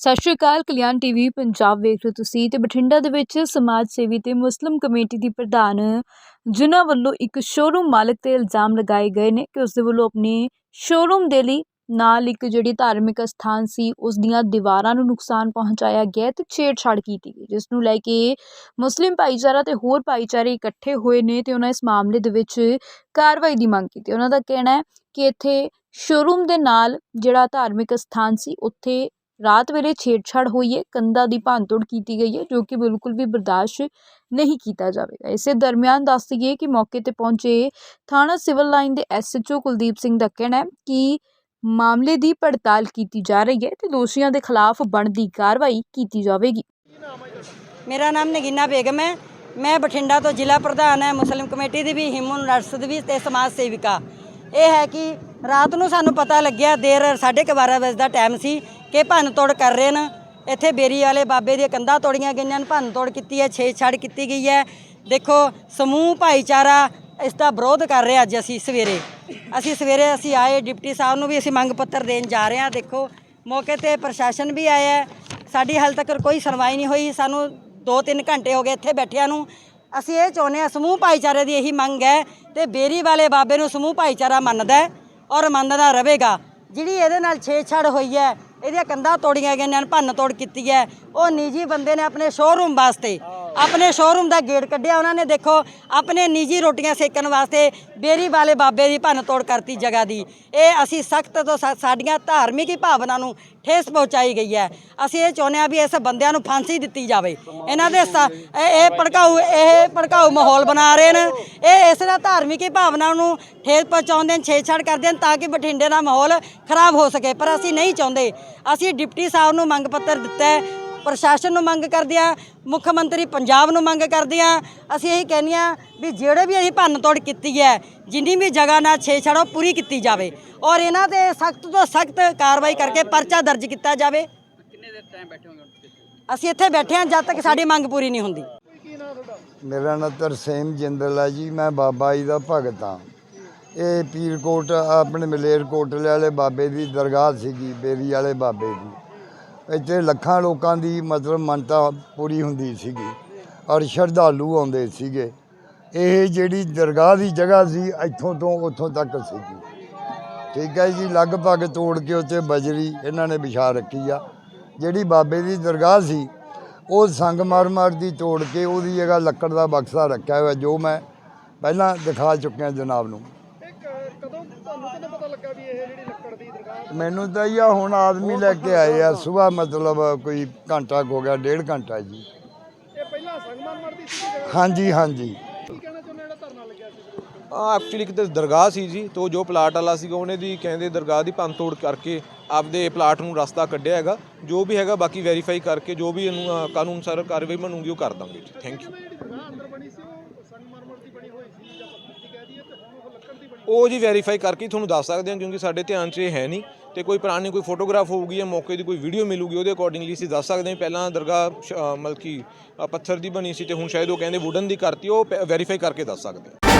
ਸਤਿ ਸ਼੍ਰੀ ਅਕਾਲ, ਕਲਿਆਣ ਟੀਵੀ ਪੰਜਾਬ ਵੇਖ ਰਹੇ ਹੋ ਤੁਸੀਂ ਤੇ ਬਠਿੰਡਾ ਦੇ ਵਿੱਚ ਸਮਾਜ ਸੇਵੀ ਤੇ ਮੁਸਲਿਮ ਕਮੇਟੀ ਦੀ ਪ੍ਰਧਾਨ ਜਿਨ੍ਹਾਂ ਵੱਲੋਂ ਇੱਕ ਸ਼ੋਰੂਮ ਮਾਲਕ ਤੇ ਇਲਜ਼ਾਮ ਲਗਾਏ ਗਏ ਨੇ ਕਿ ਉਸ ਦੇ ਵੱਲੋਂ ਆਪਣੇ ਸ਼ੋਰੂਮ ਦੇ ਲਈ ਨਾਲ ਇੱਕ ਜਿਹੜੀ ਧਾਰਮਿਕ ਅਸਥਾਨ ਸੀ, ਉਸ ਦੀਆਂ ਦੀਵਾਰਾਂ ਨੂੰ ਨੁਕਸਾਨ ਪਹੁੰਚਾਇਆ ਗਿਆ ਤੇ ਛੇੜਛਾੜ ਕੀਤੀ ਗਈ, ਜਿਸ ਨੂੰ ਲੈ ਕੇ ਮੁਸਲਿਮ ਭਾਈਚਾਰਾ ਤੇ ਹੋਰ ਭਾਈਚਾਰੇ ਇਕੱਠੇ ਹੋਏ ਨੇ ਤੇ ਉਹਨਾਂ ਇਸ ਮਾਮਲੇ ਦੇ ਵਿੱਚ ਕਾਰਵਾਈ ਦੀ ਮੰਗ ਕੀਤੀ। ਉਹਨਾਂ ਦਾ ਕਹਿਣਾ ਹੈ ਕਿ ਇੱਥੇ ਸ਼ੋਰੂਮ ਦੇ ਨਾਲ ਜਿਹੜਾ ਧਾਰਮਿਕ ਅਸਥਾਨ ਸੀ, ਉੱਥੇ ਰਾਤ ਵੇਲੇ ਛੇੜਛਾੜ ਹੋਈ ਹੈ, ਕੰਧਾਂ ਦੀ ਭੰਨਤੋੜ ਕੀਤੀ ਗਈ ਹੈ, ਜੋ ਕਿ ਬਿਲਕੁਲ ਵੀ ਬਰਦਾਸ਼ਤ ਨਹੀਂ ਕੀਤਾ ਜਾਵੇਗਾ। ਇਸੇ ਦਰਮਿਆਨ ਦੱਸ ਦਈਏ ਕਿ ਮੌਕੇ ਤੇ ਪਹੁੰਚੇ ਥਾਣਾ ਸਿਵਲ ਲਾਈਨ ਦੇ ਐਸਐਚਓ ਕੁਲਦੀਪ ਸਿੰਘ ਦਾ ਕਹਿਣਾ ਹੈ ਕਿ ਮਾਮਲੇ ਦੀ ਪੜਤਾਲ ਕੀਤੀ ਜਾ ਰਹੀ ਹੈ ਤੇ ਦੋਸ਼ੀਆਂ ਦੇ ਖਿਲਾਫ ਬਣਦੀ ਕਾਰਵਾਈ ਕੀਤੀ ਜਾਵੇਗੀ। ਮੇਰਾ ਨਾਮ ਨਗੀਨਾ ਬੇਗਮ ਹੈ। ਮੈਂ ਬਠਿੰਡਾ ਤੋਂ ਜ਼ਿਲ੍ਹਾ ਪ੍ਰਧਾਨ ਹੈ, ਮੁਸਲਿਮ ਕਮੇਟੀ ਦੀ ਵੀ ਹਿਮਨ ਨਰਸ ਦੀ ਵੀ ਤੇ ਸਮਾਜ ਸੇਵਿਕਾ। ਇਹ ਹੈ ਕਿ ਰਾਤ ਨੂੰ ਸਾਨੂੰ ਪਤਾ ਲੱਗਿਆ, ਦੇਰ 12:30 ਵਜੇ ਦਾ ਟਾਈਮ ਸੀ। ਕਿ ਭੰਨ ਤੋੜ ਕਰ ਰਹੇ ਨੇ। ਇੱਥੇ ਬੇਰੀ ਵਾਲੇ ਬਾਬੇ ਦੀਆਂ ਕੰਧਾਂ ਤੋੜੀਆਂ ਗਈਆਂ ਨੇ, ਭੰਨ ਤੋੜ ਕੀਤੀ ਹੈ ਛੇੜਛਾੜ ਕੀਤੀ ਗਈ ਹੈ। ਦੇਖੋ, ਸਮੂਹ ਭਾਈਚਾਰਾ ਇਸ ਦਾ ਵਿਰੋਧ ਕਰ ਰਿਹਾ ਅੱਜ ਅਸੀਂ ਸਵੇਰੇ। ਅਸੀਂ ਸਵੇਰੇ ਅਸੀਂ ਆਏ, ਡਿਪਟੀ ਸਾਹਿਬ ਨੂੰ ਵੀ ਅਸੀਂ ਮੰਗ ਪੱਤਰ ਦੇਣ ਜਾ ਰਹੇ ਹਾਂ। ਦੇਖੋ, ਮੌਕੇ ਤੇ ਪ੍ਰਸ਼ਾਸਨ ਵੀ ਆਇਆ ਹੈ। ਸਾਡੀ ਹਾਲ ਤੱਕ ਕੋਈ ਸੁਣਵਾਈ ਨਹੀਂ ਹੋਈ। ਸਾਨੂੰ 2-3 ਘੰਟੇ ਹੋ ਗਏ ਇੱਥੇ ਬੈਠਿਆਂ ਨੂੰ। ਅਸੀਂ ਇਹ ਚਾਹੁੰਦੇ ਹਾਂ, ਸਮੂਹ ਭਾਈਚਾਰੇ ਦੀ ਇਹੀ ਮੰਗ ਹੈ ਤੇ ਬੇਰੀ ਵਾਲੇ ਬਾਬੇ ਨੂੰ ਸਮੂਹ ਭਾਈਚਾਰਾ ਮੰਨਦਾ ਔਰ ਮੰਨਦਾ ਰਹੇਗਾ। ਜਿਹੜੀ ਇਹਦੇ ਨਾਲ ਛੇੜਛਾੜ ਹੋਈ ਹੈ ਇਹਦੀਆਂ ਕੰਧਾਂ ਤੋੜੀਆਂ ਗਈਆਂ ਨੇ, ਭੰਨ ਤੋੜ ਕੀਤੀ ਹੈ। ਉਹ ਨਿੱਜੀ ਬੰਦੇ ਨੇ ਆਪਣੇ ਸ਼ੋਰੂਮ ਵਾਸਤੇ ਆਪਣੇ ਸ਼ੋਰੂਮ ਦਾ ਗੇਟ ਕੱਢਿਆ, ਉਹਨਾਂ ਨੇ ਦੇਖੋ, ਆਪਣੇ ਨਿੱਜੀ ਰੋਟੀਆਂ ਸੇਕਣ ਵਾਸਤੇ ਬੇਰੀ ਵਾਲੇ ਬਾਬੇ ਦੀ ਭੰਨ ਤੋੜ ਕਰਤੀ ਜਗ੍ਹਾ ਦੀ। ਇਹ ਅਸੀਂ ਸਖਤ ਤੋਂ ਸਖ਼ਤ ਸਾਡੀਆਂ ਧਾਰਮਿਕ ਹੀ ਭਾਵਨਾ ਨੂੰ ਠੇਸ ਪਹੁੰਚਾਈ ਗਈ ਹੈ। ਅਸੀਂ ਇਹ ਚਾਹੁੰਦੇ ਹਾਂ ਵੀ ਇਸ ਬੰਦਿਆਂ ਨੂੰ ਫਾਂਸੀ ਦਿੱਤੀ ਜਾਵੇ। ਇਹਨਾਂ ਦੇ ਸ- ਇਹ ਇਹ ਭੜਕਾਊ ਇਹ ਭੜਕਾਊ ਮਾਹੌਲ ਬਣਾ ਰਹੇ ਨੇ। ਇਹ ਇਸ ਦਾ ਧਾਰਮਿਕ ਹੀ ਭਾਵਨਾ ਨੂੰ ਠੇਸ ਪਹੁੰਚਾਉਂਦੇ ਨੇ, ਛੇੜਛਾੜ ਕਰਦੇ ਨੇ ਤਾਂ ਕਿ ਬਠਿੰਡੇ ਦਾ ਮਾਹੌਲ ਖਰਾਬ ਹੋ ਸਕੇ। ਪਰ ਅਸੀਂ ਨਹੀਂ ਚਾਹੁੰਦੇ। ਅਸੀਂ ਡਿਪਟੀ ਸਾਹਿਬ ਨੂੰ ਮੰਗ ਪੱਤਰ ਦਿੱਤਾ ਹੈ ਪ੍ਰਸ਼ਾਸਨ ਨੂੰ ਮੰਗ ਕਰਦੇ ਆ, ਮੁੱਖ ਮੰਤਰੀ ਪੰਜਾਬ ਨੂੰ ਮੰਗ ਕਰਦੇ ਆ। ਅਸੀਂ ਇਹੀ ਕਹਿੰਦੇ ਆ ਵੀ ਜਿਹੜੇ ਵੀ ਅਸੀਂ ਭੰਨ ਤੋੜ ਕੀਤੀ ਹੈ, ਜਿੰਨੀ ਵੀ ਜਗ੍ਹਾ ਨਾਲ ਛੇੜਛਾੜ ਉਹ ਪੂਰੀ ਕੀਤੀ ਜਾਵੇ। ਔਰ ਇਹਨਾਂ ਤੇ ਸਖਤ ਤੋਂ ਸਖਤ ਕਾਰਵਾਈ ਕਰਕੇ ਪਰਚਾ ਦਰਜ ਕੀਤਾ ਜਾਵੇ। ਕਿੰਨੇ ਦੇਰ ਟਾਈਮ ਬੈਠੇ ਹੋਗੇ ਅਸੀਂ ਇੱਥੇ ਬੈਠੇ ਹਾਂ, ਜਦ ਤੱਕ ਸਾਡੀ ਮੰਗ ਪੂਰੀ ਨਹੀਂ ਹੁੰਦੀ। ਮੇਰਾ ਨਾਮ ਤਰਸੇਮ ਜਿੰਦਲ ਹੈ ਜੀ, ਮੈਂ ਬਾਬਾ ਜੀ ਦਾ ਭਗਤ ਹਾਂ। ਇਹ ਪੀਰਕੋਟ, ਆਪਣੇ ਮਲੇਰਕੋਟਲੇ ਵਾਲੇ ਬਾਬੇ ਦੀ ਦਰਗਾਹ ਸੀਗੀ, ਬੇਰੀ ਵਾਲੇ ਬਾਬੇ ਦੀ। ਇੱਥੇ ਲੱਖਾਂ ਲੋਕਾਂ ਦੀ ਮਤਲਬ ਮੰਨਤਾ ਪੂਰੀ ਹੁੰਦੀ ਸੀਗੀ ਔਰ ਸ਼ਰਧਾਲੂ ਆਉਂਦੇ ਸੀਗੇ। ਇਹ ਜਿਹੜੀ ਦਰਗਾਹ ਦੀ ਜਗ੍ਹਾ ਸੀ, ਇੱਥੋਂ ਤੋਂ ਉੱਥੋਂ ਤੱਕ ਸੀਗੀ। ਠੀਕ ਹੈ ਜੀ, ਲਗਭਗ ਤੋੜ ਕੇ ਉੱਤੇ ਬਜਰੀ ਇਹਨਾਂ ਨੇ ਵਿਛਾ ਰੱਖੀ ਆ। ਜਿਹੜੀ ਬਾਬੇ ਦੀ ਦਰਗਾਹ ਸੀ, ਉਹ ਸੰਗਮਰਮਰ ਦੀ ਤੋੜ ਕੇ ਉਹਦੀ ਜਗ੍ਹਾ ਲੱਕੜ ਦਾ ਬਕਸਾ ਰੱਖਿਆ ਹੋਇਆ, ਜੋ ਮੈਂ ਪਹਿਲਾਂ ਦਿਖਾ ਚੁੱਕਿਆ ਜਨਾਬ ਨੂੰ ਕਦੋਂ ਤੁਹਾਨੂੰ ਕਦੋਂ ਪਤਾ ਲੱਗਾ ਵੀ ਇਹ ਜਿਹੜੀ ਲੱਕੜ ਦੀ ਦਰਗਾਹ ਮੈਨੂੰ ਤਾਂ ਇਹ ਹੁਣ ਆਦਮੀ ਲੈ ਕੇ ਆਏ ਆ ਸਵੇਰ ਮਤਲਬ ਕੋਈ ਘੰਟਾ ਹੋ ਗਿਆ ਡੇਢ ਘੰਟਾ ਜੀ। ਇਹ ਪਹਿਲਾਂ ਸੰਗਮਰਮਰ ਦੀ ਸੀ ਜਗ੍ਹਾ ਹਾਂਜੀ ਹਾਂਜੀ। ਕੀ ਕਹਿਣਾ ਚਾਹੁੰਦੇ ਜਿਹੜਾ ਧਰਨਾ ਲੱਗਿਆ ਸੀ? ਆ ਐਕਚੁਅਲੀ ਕਿਤੇ ਦਰਗਾਹ ਸੀ ਜੀ ਤੋਂ ਜੋ ਪਲਾਟ ਵਾਲਾ ਸੀਗਾ ਉਹਨੇ ਦੀ ਕਹਿੰਦੇ ਦਰਗਾਹ ਦੀ ਭੰਨ ਤੋੜ ਕਰਕੇ ਆਪਦੇ ਪਲਾਟ ਨੂੰ ਰਸਤਾ ਕੱਢਿਆ ਹੈਗਾ। ਜੋ ਵੀ ਹੈਗਾ ਬਾਕੀ ਵੈਰੀਫਾਈ ਕਰਕੇ ਜੋ ਵੀ ਇਹਨੂੰ ਅ, ਕਾਨੂੰਨ ਅਨੁਸਾਰ ਕਾਰਵਾਈ ਬਣੂਗੀ ਉਹ ਕਰ ਦਾਂਗੇ ਜੀ। ਥੈਂਕ ਯੂ ਜਿਹੜੀ ਦਰਗਾਹ ਅੰਦਰ ਬਣੀ ਸੀ ਉਹ ਸੰਗਮਰਮਰ ਦੀ ਬਣੀ ਹੋਈ ਸੀ ਜਾਂ ਪੱਥਰ ਦੀ ਕਹਿ ਦਈਏ ਤੇ ਹੁਣ ਉਹ ਲੱਕੜ ਦੀ ਬਣੀ ਉਹ ਜੀ ਵੈਰੀਫਾਈ ਕਰਕੇ ਹੀ ਤੁਹਾਨੂੰ ਦੱਸ ਸਕਦੇ ਹਾਂ ਕਿਉਂਕਿ ਸਾਡੇ ਧਿਆਨ 'ਚ ਇਹ ਹੈ ਨਹੀਂ। ਤੇ ਕੋਈ ਪੁਰਾਣੀ ਕੋਈ ਫੋਟੋਗ੍ਰਾਫ ਹੋਊਗੀ ਜਾਂ ਮੌਕੇ ਦੀ ਕੋਈ ਵੀਡੀਓ ਮਿਲੂਗੀ, ਉਹਦੇ ਅਕੋਰਡਿੰਗਲੀ ਅਸੀਂ ਦੱਸ ਸਕਦੇ ਹਾਂ। ਪਹਿਲਾਂ ਦਰਗਾਹ, ਸ਼- ਮਤਲਬ ਕਿ ਪੱਥਰ ਦੀ ਬਣੀ ਸੀ ਤੇ ਹੁਣ ਸ਼ਾਇਦ ਉਹ ਕਹਿੰਦੇ ਵੁਡਨ ਦੀ ਕਰਤੀ, ਉਹ ਵੈਰੀਫਾਈ ਕਰਕੇ ਦੱਸ ਸਕਦੇ ਹਾਂ।